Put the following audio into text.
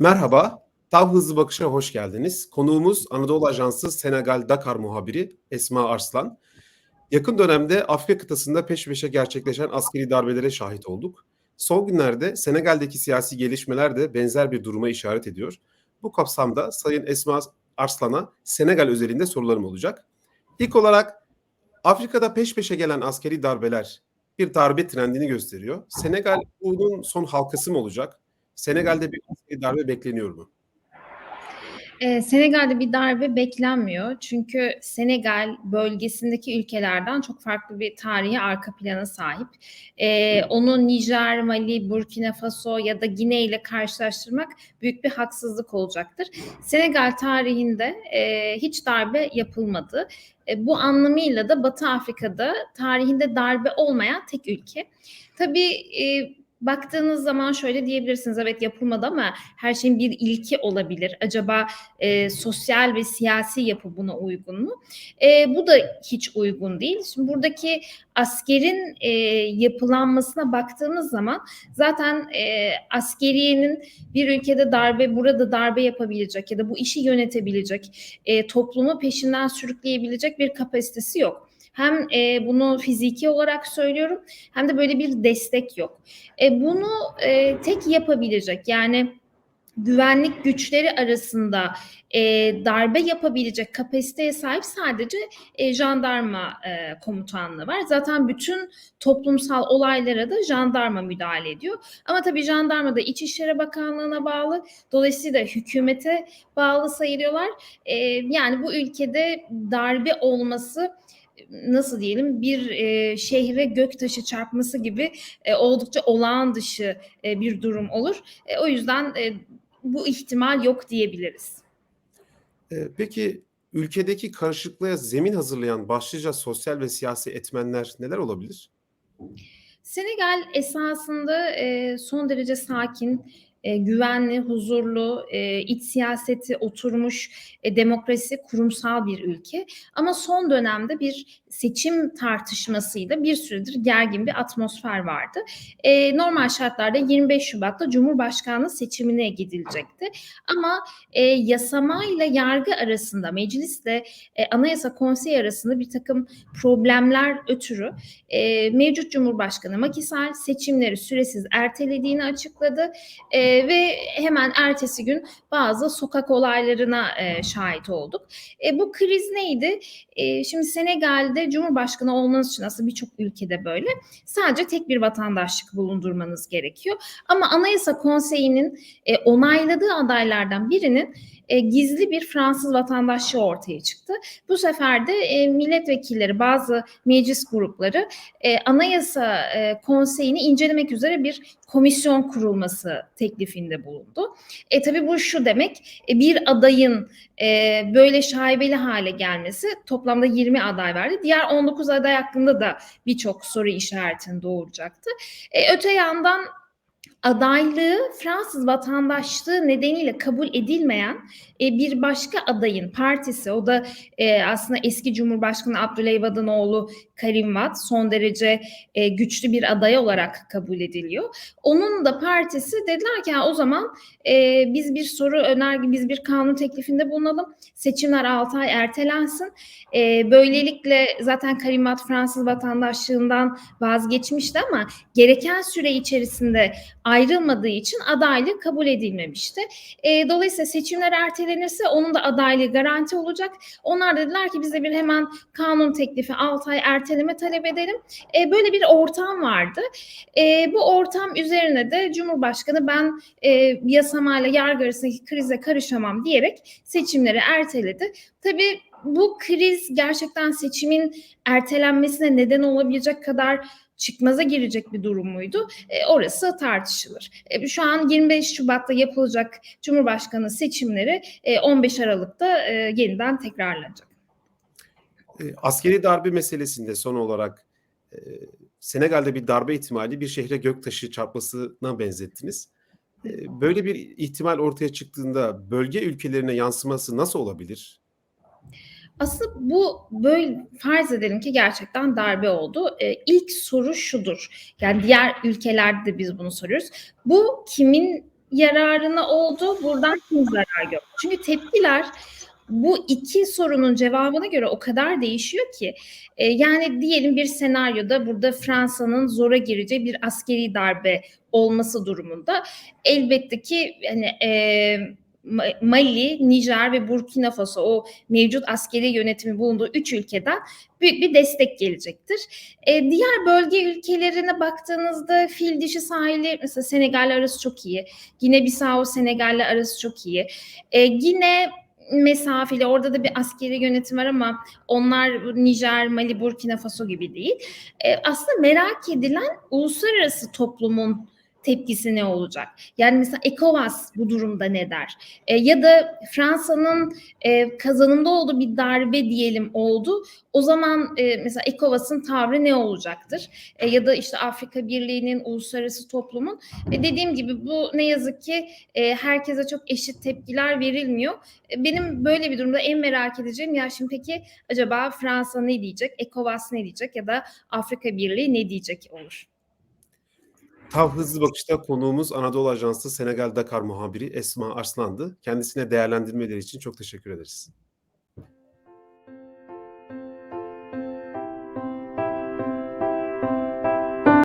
Merhaba, Tav Hızlı Bakış'a hoş geldiniz. Konuğumuz Anadolu Ajansı Senegal Dakar muhabiri Esma Arslan. Yakın dönemde Afrika kıtasında peş peşe gerçekleşen askeri darbelere şahit olduk. Son günlerde Senegal'deki siyasi gelişmeler de benzer bir duruma işaret ediyor. Bu kapsamda Sayın Esma Arslan'a Senegal özelinde sorularım olacak. İlk olarak Afrika'da peş peşe gelen askeri darbeler bir darbe trendini gösteriyor. Senegal bunun son halkası mı olacak? Senegal'de bir darbe bekleniyor mu? Eee, Senegal'de bir darbe beklenmiyor. Çünkü Senegal bölgesindeki ülkelerden çok farklı bir tarihi arka plana sahip. Eee, onu Nijer, Mali, Burkina Faso ya da Gine ile karşılaştırmak büyük bir haksızlık olacaktır. Senegal tarihinde eee, hiç darbe yapılmadı. E, bu anlamıyla da Batı Afrika'da tarihinde darbe olmayan tek ülke. Tabii e, baktığınız zaman şöyle diyebilirsiniz evet yapılmadı ama her şeyin bir ilki olabilir. Acaba e, sosyal ve siyasi yapı buna uygun mu? E, bu da hiç uygun değil. Şimdi buradaki askerin e, yapılanmasına baktığımız zaman zaten e, askeriyenin bir ülkede darbe burada darbe yapabilecek ya da bu işi yönetebilecek e, toplumu peşinden sürükleyebilecek bir kapasitesi yok. Hem e, bunu fiziki olarak söylüyorum hem de böyle bir destek yok. E, bunu e, tek yapabilecek yani güvenlik güçleri arasında e, darbe yapabilecek kapasiteye sahip sadece e, jandarma e, komutanlığı var. Zaten bütün toplumsal olaylara da jandarma müdahale ediyor. Ama tabii jandarma da İçişleri Bakanlığı'na bağlı. Dolayısıyla hükümete bağlı sayılıyorlar. E, yani bu ülkede darbe olması nasıl diyelim bir e, şehre göktaşı çarpması gibi e, oldukça olağan dışı e, bir durum olur. E, o yüzden e, bu ihtimal yok diyebiliriz. Ee, peki ülkedeki karışıklığa zemin hazırlayan başlıca sosyal ve siyasi etmenler neler olabilir? Senegal esasında e, son derece sakin, e, güvenli, huzurlu, e, iç siyaseti oturmuş, e, demokrasi kurumsal bir ülke. Ama son dönemde bir seçim tartışmasıyla bir süredir gergin bir atmosfer vardı. E, normal şartlarda 25 Şubat'ta Cumhurbaşkanlığı seçimine gidilecekti. Ama e, yasama ile yargı arasında, meclisle e, Anayasa Konseyi arasında bir takım problemler ötürü e, mevcut Cumhurbaşkanı Macky Sall seçimleri süresiz ertelediğini açıkladı. E, ve hemen ertesi gün bazı sokak olaylarına e, şahit olduk. E, bu kriz neydi? E, şimdi Senegal'de Cumhurbaşkanı olmanız için aslında birçok ülkede böyle sadece tek bir vatandaşlık bulundurmanız gerekiyor. Ama Anayasa Konseyi'nin e, onayladığı adaylardan birinin e, gizli bir Fransız vatandaşlığı ortaya çıktı. Bu sefer de e, milletvekilleri bazı meclis grupları e, Anayasa e, Konseyi'ni incelemek üzere bir komisyon kurulması teklifinde bulundu. E tabii bu şu demek e, bir adayın e, böyle şaibeli hale gelmesi toplamda 20 aday verdi. Diğer 19 aday hakkında da birçok soru işaretini doğuracaktı. E, öte yandan adaylığı Fransız vatandaşlığı nedeniyle kabul edilmeyen e, bir başka adayın partisi o da e, aslında eski Cumhurbaşkanı Abdüleyvad'ın oğlu Karim Vat son derece e, güçlü bir aday olarak kabul ediliyor. Onun da partisi dediler ki o zaman e, biz bir soru önerge biz bir kanun teklifinde bulunalım. Seçimler 6 ay ertelensin. E, böylelikle zaten Karim Vat Fransız vatandaşlığından vazgeçmişti ama gereken süre içerisinde ayrılmadığı için adaylık kabul edilmemişti. E, dolayısıyla seçimler ertelenirse onun da adaylığı garanti olacak. Onlar dediler ki bize bir hemen kanun teklifi 6 ay erteleme talep edelim. E, böyle bir ortam vardı. E, bu ortam üzerine de Cumhurbaşkanı ben e, yasamayla yargı arasındaki krize karışamam diyerek seçimleri erteledi. Tabii bu kriz gerçekten seçimin ertelenmesine neden olabilecek kadar çıkmaza girecek bir durum muydu? E, orası tartışılır. E, şu an 25 Şubat'ta yapılacak Cumhurbaşkanı seçimleri e, 15 Aralık'ta e, yeniden tekrarlanacak. E, askeri darbe meselesinde son olarak e, Senegal'de bir darbe ihtimali bir şehre göktaşı çarpmasına benzettiniz. E, böyle bir ihtimal ortaya çıktığında bölge ülkelerine yansıması nasıl olabilir? Aslında bu böyle farz edelim ki gerçekten darbe oldu. Ee, ilk soru şudur. Yani diğer ülkelerde de biz bunu soruyoruz. Bu kimin yararına oldu, buradan kim zarar gördü? Çünkü tepkiler bu iki sorunun cevabına göre o kadar değişiyor ki e, yani diyelim bir senaryoda burada Fransa'nın zora gireceği bir askeri darbe olması durumunda elbette ki hani e, Mali, Nijer ve Burkina Faso o mevcut askeri yönetimi bulunduğu üç ülkeden büyük bir destek gelecektir. E, diğer bölge ülkelerine baktığınızda fil dişi sahili mesela Senegal arası çok iyi. Gine Bissau Senegal'le arası çok iyi. E, Gine mesafeli orada da bir askeri yönetim var ama onlar Nijer, Mali, Burkina Faso gibi değil. E, aslında merak edilen uluslararası toplumun tepkisi ne olacak? Yani mesela ECOWAS bu durumda ne der? E, ya da Fransa'nın e, kazanımda olduğu bir darbe diyelim oldu. O zaman e, mesela ECOWAS'ın tavrı ne olacaktır? E, ya da işte Afrika Birliği'nin, uluslararası toplumun. Ve dediğim gibi bu ne yazık ki e, herkese çok eşit tepkiler verilmiyor. E, benim böyle bir durumda en merak edeceğim ya şimdi peki acaba Fransa ne diyecek? ECOWAS ne diyecek? Ya da Afrika Birliği ne diyecek olur? Tav Hızlı Bakış'ta konuğumuz Anadolu Ajansı Senegal Dakar muhabiri Esma Arslan'dı. Kendisine değerlendirmeleri için çok teşekkür ederiz.